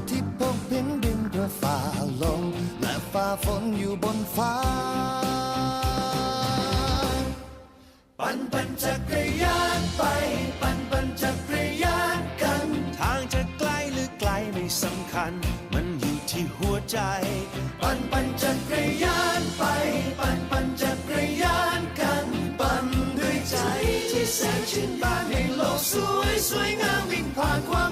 ก ฝนอยู่บนฟ้า ปั่นปั่นจักรยานไป ปั่นปั่นจักรยานกัน ทางจะไกลหรือไกลไม่สำคัญ มันอยู่ที่หัวใจ ปั่นปั่นจักรยานไป ปั่นปั่นจักรยานกัน ปั่นด้วยใจที่แสนชื่นบานให้โลกสวยสวยงามวิ่งผ่านความ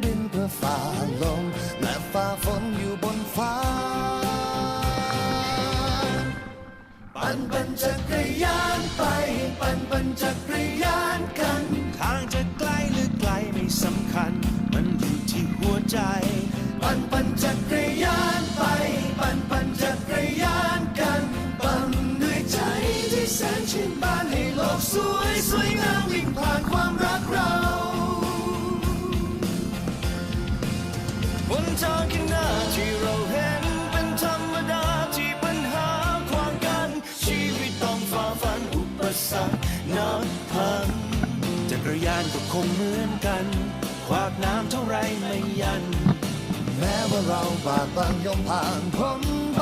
เพื่อ ยานไป ปั่นปั่นจักรยานกันทางจะไกลหรือไกลไม่สำคัญ มันอยู่ที่หัวใจ ปั่นปั่นจักรยานไป ปั่นปั่นจักรยานกันปั่นด้วยใจที่แสนชื่นบานให้โลกสวยสวยงามวิ่งผ่านความรักเราบนทางข้างหน้าานก็คงเหมือนกัน ขวากน้ำเท่าไรไม่ยัน แม้ว่าเราบากบังยอมผ่านพ้นไป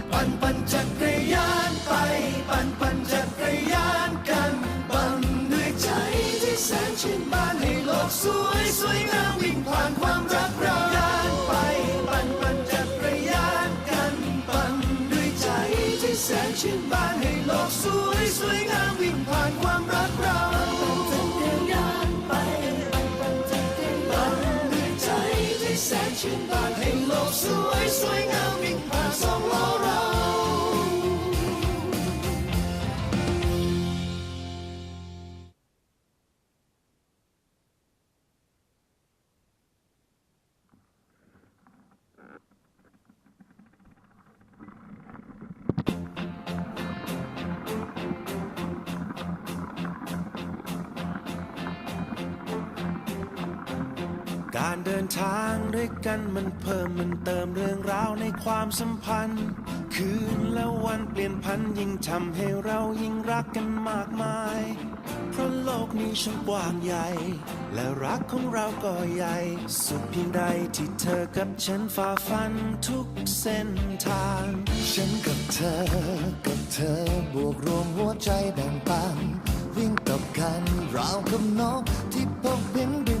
สวยสวยงามวิ่งผ่านความรักเรายานไปปั่นปั่นจักรยานกันปั่นด้วยใจที่แสนชื่นบานให้โลกสวยสวยงามวิ่งผ่านความรักเรายานไปปั่นปั่นจักรยานด้วยใจที่แสนชื่นบานให้โลกสวยสวยงามวิ่งผ่านสองล้อเรา การเดินทางด้วยกันมันเพิ่มมันเติมเรื่องราวในความสัมพันธ์ คืนและวันเปลี่ยนพันยิ่งทำให้เรายิ่งรักกันมากมาย เพราะโลกนี้ช่างกว้างใหญ่ และรักของเราก็ใหญ่ สุดเพียงใดที่เธอกับฉันฝ่าฟันทุกเส้นทาง ฉันกับเธอ กับเธอบวกรวมหัวใจแบ่งปันวิ่งกับกันราวกับนกที่พกบินบิน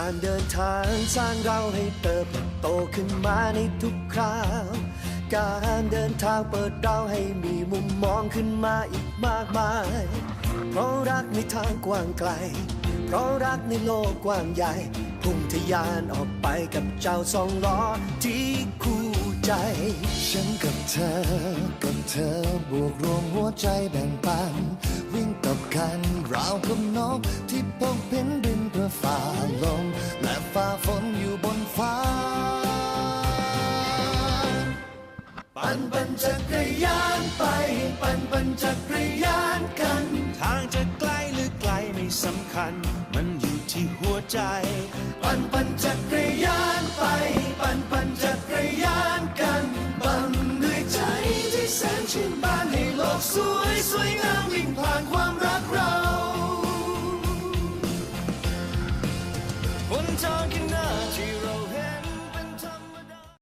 การเดินทางสร้างเราให้เติบโตขึ้นมาในทุกคราว การเดินทางเปิดเราให้มีมุมมองขึ้นมาอีกมากมาย เพราะรักในทางกว้างไกล เพราะรักในโลกกว้างใหญ่ พุ่งทะยานออกไปกับเจ้าสองล้อที่คู่ใจ ฉันกับเธอ กับเธอบวกรวมหัวใจแบ่งปัน วิ่งกับกันราวกับนกที่พบเห็นบินื่อฝ่าลม และฝ่าฝนอยู่บนฟ้า ปั่นปั่นจักรยานไป ปั่นปั่นจักรยานกัน ทางจะใกล้หรือไกลไม่สำคัญ มันอยู่ที่หัวใจ ปั่นปั่นจักรยานไป ปั่นปั่นจักรยานกัน บังเหนื่อยใจที่แสนชื่นบานให้โลกสวยสวยงาม